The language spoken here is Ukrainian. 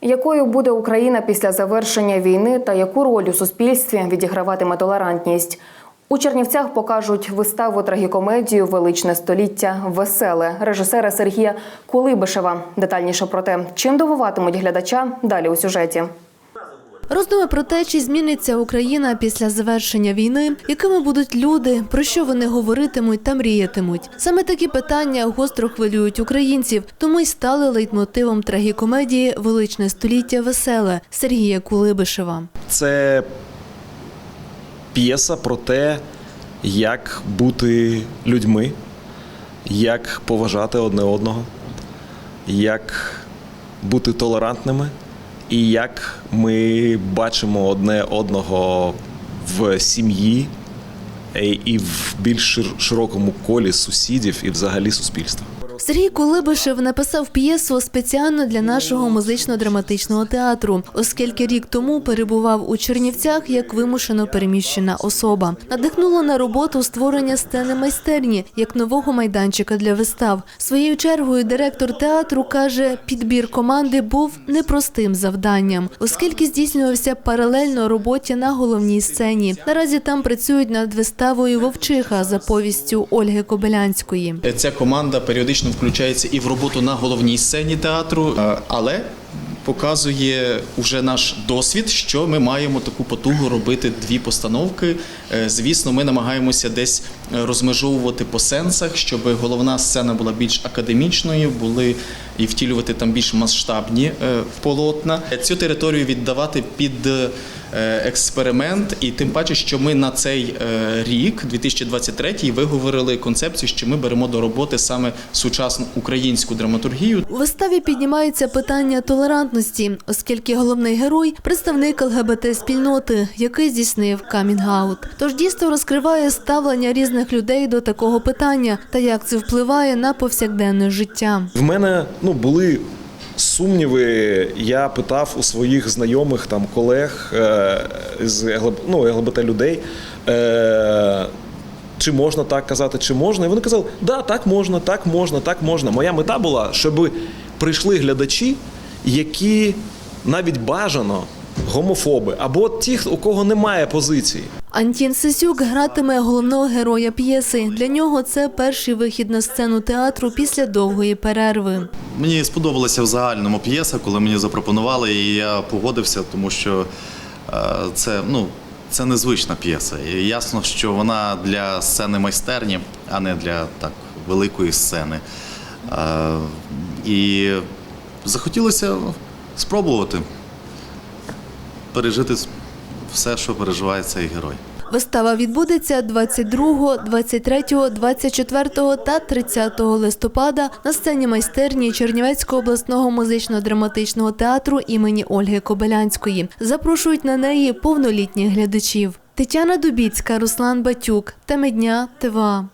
Якою буде Україна після завершення війни та яку роль у суспільстві відіграватиме толерантність? У Чернівцях покажуть виставу трагікомедію Величне століття Веселе режисера Сергія Кулибишева. Детальніше про те, чим дивуватимуть глядача далі у сюжеті. Роздуми про те, чи зміниться Україна після завершення війни, якими будуть люди, про що вони говоритимуть та мріятимуть. Саме такі питання гостро хвилюють українців, тому й стали лейтмотивом трагікомедії Величне століття веселе Сергія Кулибишева. Це п'єса про те, як бути людьми, як поважати одне одного, як бути толерантними, і як ми бачимо одне одного в сім'ї е, і в більш широкому колі сусідів і взагалі суспільства. Сергій Кулибишев написав п'єсу спеціально для нашого музично-драматичного театру, оскільки рік тому перебував у Чернівцях як вимушено переміщена особа. Надихнуло на роботу створення сцени майстерні як нового майданчика для вистав. Своєю чергою директор театру каже, підбір команди був непростим завданням, оскільки здійснювався паралельно роботі на головній сцені. Наразі там працюють над виставою Вовчиха за повістю Ольги Кобилянської. Ця команда періодично включається і в роботу на головній сцені театру, е, але показує вже наш досвід, що ми маємо таку потугу робити дві постановки. Е, Звісно, ми намагаємося десь розмежовувати по сенсах, щоб головна сцена була більш академічною, були і втілювати там більш масштабні е, полотна. Цю територію віддавати під е, експеримент, і тим паче, що ми на цей е, рік, 2023, виговорили концепцію, що ми беремо до роботи саме сучасну українську драматургію. У виставі піднімається питання толерантності, оскільки головний герой представник ЛГБТ спільноти, який здійснив камінг-аут. Тож дійство розкриває ставлення різних людей до такого питання та як це впливає на повсякденне життя. В мене ну, були сумніви. Я питав у своїх знайомих там колег е, з ну, ЛГБТ людей. Е, чи можна так казати, чи можна? І вони казали, да, так можна, так можна, так можна. Моя мета була, щоб прийшли глядачі, які навіть бажано гомофоби, або ті, у кого немає позиції. Антін Сисюк гратиме головного героя п'єси. Для нього це перший вихід на сцену театру після довгої перерви. Мені сподобалася в загальному п'єса, коли мені запропонували, і я погодився, тому що е, це, ну, це незвична п'єса. І ясно, що вона для сцени майстерні, а не для так великої сцени. Е, І захотілося спробувати пережити все, що переживає цей герой. Вистава відбудеться 22, 23, 24 та 30 листопада на сцені майстерні Чернівецького обласного музично-драматичного театру імені Ольги Кобилянської. Запрошують на неї повнолітніх глядачів. Тетяна Дубіцька, Руслан Батюк. Теми дня ТВА.